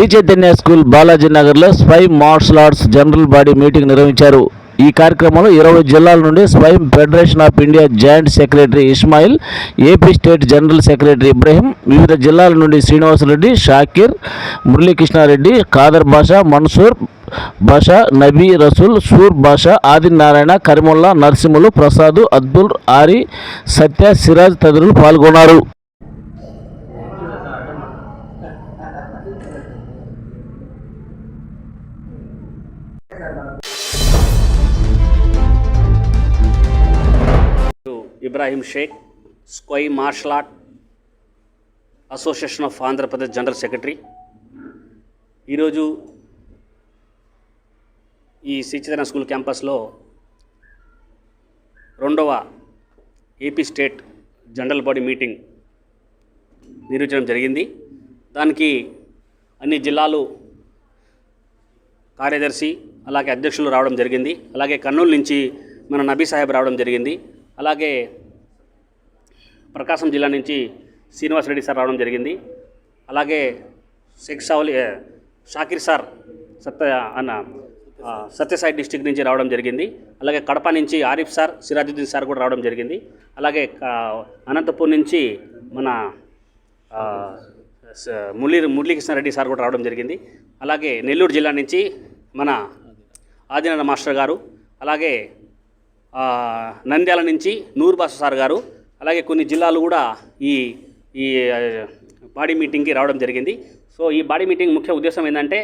Shri Chaitanya school Balaji నగర్లో స్వయం martial arts general body meeting నిర్వహించారు. ఈ కార్యక్రమంలో ఇరవై జిల్లాల నుండి స్వయం federation of India joint secretary Ismail AP state general secretary Ibrahim వివిధ జిల్లాల నుండి శ్రీనివాసరెడ్డి షాకీర్ మురళీకృష్ణారెడ్డి ఖాదర్ బాషా మన్సూర్ బాషా నబీ రసూల్ సూర్ బాషా ఆదినారాయణ కరిముల్లా నరసింహులు ప్రసాద్ అబ్దుల్ ఆరి సత్య సిరాజ్ తదితరులు పాల్గొన్నారు to Ibrahim Sheikh Sqay martial art association of Andhra Pradesh general secretary. ఈరోజు ఈ శ్రీచైతన్య స్కూల్ క్యాంపస్లో రెండవ AP state general body meeting నిర్వహించడం జరిగింది. దానికి అన్ని జిల్లాలు కార్యదర్శి అలాగే అధ్యక్షులు రావడం జరిగింది. అలాగే కర్నూలు నుంచి మన నబీ సాహెబ్ రావడం జరిగింది. అలాగే ప్రకాశం జిల్లా నుంచి శ్రీనివాస్ రెడ్డి సార్ రావడం జరిగింది. అలాగే షేక్ సావలి షాకిర్ సార్ సత్య అన్న సత్యసాయి డిస్టిక్ నుంచి రావడం జరిగింది. అలాగే కడప నుంచి ఆరిఫ్ సార్ సిరాజుద్దీన్ సార్ కూడా రావడం జరిగింది. అలాగే అనంతపూర్ నుంచి మన ఆ, స- మురళీ మురళీకృష్ణారెడ్డి సార్ కూడా రావడం జరిగింది. అలాగే నెల్లూరు జిల్లా నుంచి మన ఆదినారాయణ మాస్టర్ గారు అలాగే నంద్యాల నుంచి నూర్ బాసు సార్ గారు అలాగే కొన్ని జిల్లాలు కూడా ఈ ఈ బాడీ మీటింగ్కి రావడం జరిగింది. సో ఈ బాడీ మీటింగ్ ముఖ్య ఉద్దేశం ఏంటంటే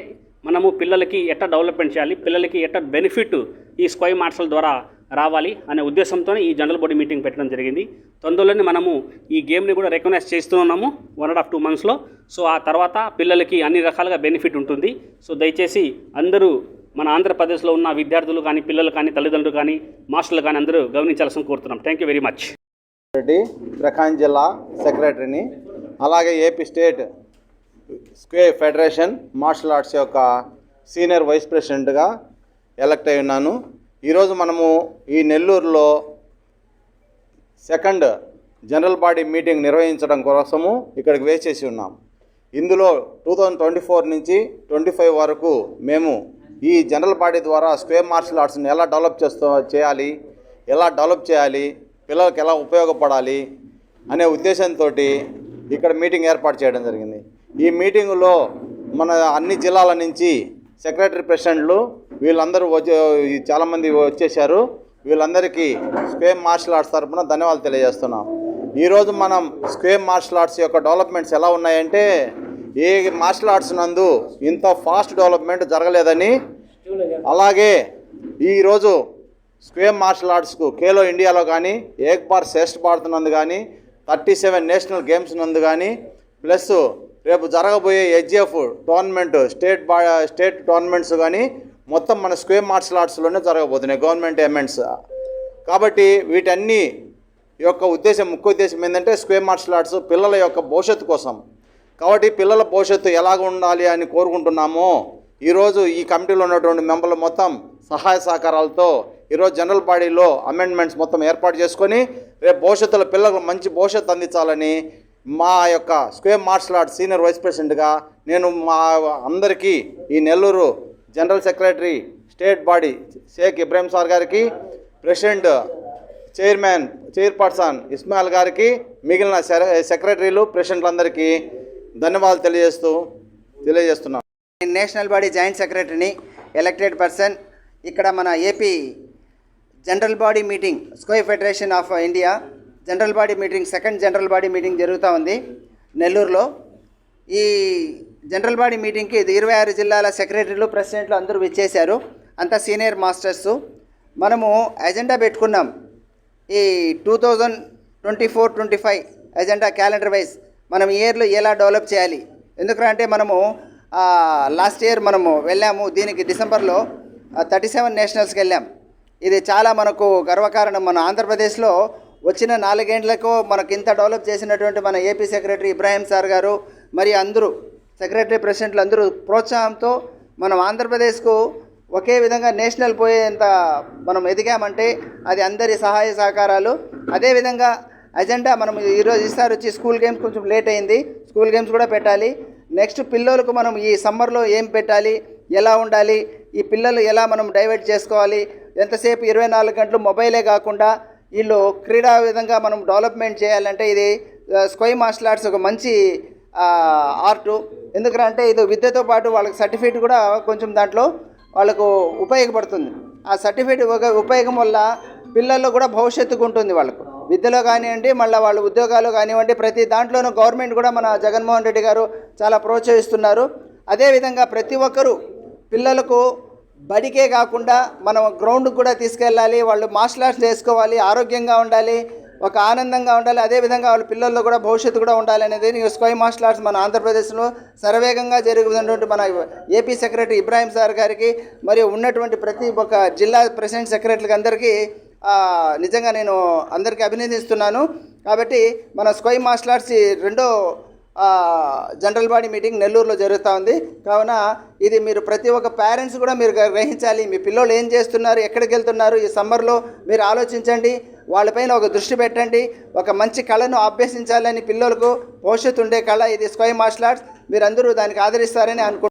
మనము పిల్లలకి ఎట్లా డెవలప్మెంట్ చేయాలి పిల్లలకి ఎట్లా బెనిఫిట్ ఈ స్క్వై మార్షల్ ద్వారా రావాలి అనే ఉద్దేశంతో ఈ జనరల్ బాడీ మీటింగ్ పెట్టడం జరిగింది. తొందరలోనే మనము ఈ గేమ్ని కూడా రికగ్నైజ్ చేస్తున్నాము వన్ అండ్ హాఫ్ టూ మంత్స్లో. సో ఆ తర్వాత పిల్లలకి అన్ని రకాలుగా బెనిఫిట్ ఉంటుంది. సో దయచేసి అందరూ మన ఆంధ్రప్రదేశ్లో ఉన్న విద్యార్థులు కానీ పిల్లలు కానీ తల్లిదండ్రులు కానీ మాస్టర్లు కానీ అందరూ గమనించాల్సిన కోరుతున్నాం. Thank you very much Reddy Prakasam జిల్లా సెక్రటరీని అలాగే AP state Sqay federation martial arts యొక్క సీనియర్ వైస్ ప్రెసిడెంట్గా ఎలక్ట్ అయి ఉన్నాను. ఈరోజు మనము ఈ నెల్లూరులో సెకండ్ జనరల్ బాడీ మీటింగ్ నిర్వహించడం కోసము ఇక్కడికి వేచేసి ఉన్నాం. ఇందులో టూ థౌజండ్ ట్వంటీ ఫోర్ నుంచి ట్వంటీ ఫైవ్ వరకు మేము ఈ జనరల్ బాడీ ద్వారా స్క్వేర్ మార్షల్ ఆర్ట్స్ని ఎలా డెవలప్ చేస్తూ చేయాలి? ఎలా డెవలప్ చేయాలి? పిల్లలకు ఎలా ఉపయోగపడాలి? అనే ఉద్దేశంతో ఇక్కడ మీటింగ్ ఏర్పాటు చేయడం జరిగింది. ఈ మీటింగులో మన అన్ని జిల్లాల నుంచి సెక్రటరీ ప్రెసిడెంట్లు వీళ్ళందరూ వచ్చే చాలామంది వచ్చేసారు వీళ్ళందరికీ స్క్వేర్ మార్షల్ ఆర్ట్స్ తరఫున ధన్యవాదాలు తెలియజేస్తున్నాం. ఈరోజు మనం స్క్వేర్ మార్షల్ ఆర్ట్స్ యొక్క డెవలప్మెంట్స్ ఎలా ఉన్నాయంటే ఏ మార్షల్ ఆర్ట్స్ నందు ఇంత ఫాస్ట్ డెవలప్మెంట్ జరగలేదని. అలాగే ఈరోజు స్క్వేమ్ మార్షల్ ఆర్ట్స్కు ఖేలో ఇండియాలో కానీ ఏక్ బార్ శ్రేష్ఠ భారత్ నందు కానీ థర్టీ సెవెన్ నేషనల్ గేమ్స్ నందు కానీ ప్లస్ రేపు జరగబోయే హెచ్జిఎఫ్ టోర్నమెంట్ స్టేట్ బా స్టేట్ టోర్నమెంట్స్ కానీ మొత్తం మన స్క్వేమ్ మార్షల్ ఆర్ట్స్లోనే జరగబోతున్నాయి గవర్నమెంట్ ఎమెంట్స్ కాబట్టి వీటన్ని యొక్క ఉద్దేశం ముఖ్య ఉద్దేశం ఏంటంటే స్క్వేర్ మార్షల్ ఆర్ట్స్ పిల్లల యొక్క భవిష్యత్తు కోసం. కాబట్టి పిల్లల భవిష్యత్తు ఎలాగ ఉండాలి అని కోరుకుంటున్నాము ఈరోజు ఈ కమిటీలో ఉన్నటువంటి మెంబర్లు మొత్తం సహాయ సహకారాలతో ఈరోజు జనరల్ బాడీలో అమెండ్మెంట్స్ మొత్తం ఏర్పాటు చేసుకొని రేపు భవిష్యత్తులో పిల్లలకు మంచి భవిష్యత్తు అందించాలని మా యొక్క Sqay martial arts senior vice ప్రెసిడెంట్గా నేను మా అందరికీ ఈ Nellore general secretary state body Sheikh Ibrahim sir గారికి ప్రెసిడెంట్ చైర్మన్ చైర్పర్సన్ ఇస్మాయిల్ గారికి మిగిలిన సెక్రటరీలు ప్రెసిడెంట్లందరికీ ధన్యవాదాలు తెలియజేస్తూ తెలియజేస్తున్నాను నేను నేషనల్ బాడీ జాయింట్ సెక్రటరీని ఎలక్టెడ్ పర్సన్ ఇక్కడ మన AP general body meeting Sqay federation of India general body meeting second general body meeting జరుగుతూ ఉంది నెల్లూరులో. ఈ జనరల్ బాడీ మీటింగ్కి ఇది ఇరవై ఆరు జిల్లాల సెక్రటరీలు ప్రెసిడెంట్లు అందరూ విచ్చేశారు. అంతా సీనియర్ మాస్టర్స్. మనము ఎజెండా పెట్టుకున్నాం. ఈ two thousand twenty four twenty five agenda calendar wise మనం ఇయర్లో ఎలా డెవలప్ చేయాలి? ఎందుకంటే మనము లాస్ట్ ఇయర్ మనము వెళ్ళాము దీనికి డిసెంబర్లో థర్టీ సెవెన్ నేషనల్స్కి వెళ్ళాం. ఇది చాలా మనకు గర్వకారణం. మన ఆంధ్రప్రదేశ్లో వచ్చిన నాలుగేండ్లకు మనకి ఇంత డెవలప్ చేసినటువంటి మన ఏపీ సెక్రటరీ ఇబ్రాహీం సార్ గారు మరి అందరూ సెక్రటరీ ప్రెసిడెంట్లు అందరూ ప్రోత్సాహంతో మనం ఆంధ్రప్రదేశ్కు ఒకే విధంగా నేషనల్ పోయేంత మనం ఎదిగామంటే అది అందరి సహాయ సహకారాలు. అదేవిధంగా అజెండా మనం ఈరోజు ఈసారి వచ్చి స్కూల్ గేమ్స్ కొంచెం లేట్ అయింది. స్కూల్ గేమ్స్ కూడా పెట్టాలి. నెక్స్ట్ పిల్లలకు మనం ఈ సమ్మర్లో ఏం పెట్టాలి? ఎలా ఉండాలి? ఈ పిల్లలు ఎలా మనం డైవర్ట్ చేసుకోవాలి? ఎంతసేపు? ఇరవై నాలుగు గంటలు మొబైలే కాకుండా వీళ్ళు క్రీడా విధంగా మనం డెవలప్మెంట్ చేయాలంటే ఇది స్క్వై మార్షల్ ఆర్ట్స్ ఒక మంచి ఆర్టు. ఎందుకంటే ఇది విద్యతో పాటు వాళ్ళకి సర్టిఫికేట్ కూడా కొంచెం దాంట్లో వాళ్ళకు ఉపయోగపడుతుంది. ఆ సర్టిఫికేట్ ఉపయోగం వల్ల పిల్లల్లో కూడా భవిష్యత్తుకు ఉంటుంది వాళ్ళకు. విద్యలో కానివ్వండి మళ్ళీ వాళ్ళ ఉద్యోగాలు కానివ్వండి ప్రతి దాంట్లోనూ గవర్నమెంట్ కూడా మన జగన్మోహన్ రెడ్డి గారు చాలా ప్రోత్సహిస్తున్నారు. అదేవిధంగా ప్రతి ఒక్కరూ పిల్లలకు బడికే కాకుండా మనం గ్రౌండ్కి కూడా తీసుకెళ్ళాలి వాళ్ళు మార్షల్ ఆర్ట్స్ నేర్చుకోవాలి ఆరోగ్యంగా ఉండాలి ఒక ఆనందంగా ఉండాలి అదేవిధంగా వాళ్ళ పిల్లల్లో కూడా భవిష్యత్తు కూడా ఉండాలి అనేది స్కై స్క్వై మార్షల్ ఆర్ట్స్ మన ఆంధ్రప్రదేశ్లో శరవేగంగా జరుగుతున్నటువంటి మన ఏపీ సెక్రటరీ ఇబ్రాహీం సార్ గారికి మరియు ఉన్నటువంటి ప్రతి ఒక్క జిల్లా ప్రెసిడెంట్ సెక్రటరీకి అందరికీ నిజంగా నేను అందరికీ అభినందిస్తున్నాను. కాబట్టి మన స్క్వై మార్షల్ ఆర్ట్స్ ఈ రెండో జనరల్ బాడీ మీటింగ్ నెల్లూరులో జరుగుతూ ఉంది. కావున ఇది మీరు ప్రతి ఒక్క పేరెంట్స్ కూడా మీరు గ్రహించాలి. మీ పిల్లలు ఏం చేస్తున్నారు ఎక్కడికి వెళ్తున్నారు ఈ సమ్మర్లో మీరు ఆలోచించండి. వాళ్ళపైన ఒక దృష్టి పెట్టండి. ఒక మంచి కళను అభ్యసించాలని పిల్లలకు భవిష్యత్తు ఉండే కళ ఇది స్క్వై మార్షల్ ఆర్ట్స్. మీరందరూ దానికి ఆదరిస్తారని అనుకుంటున్నాను.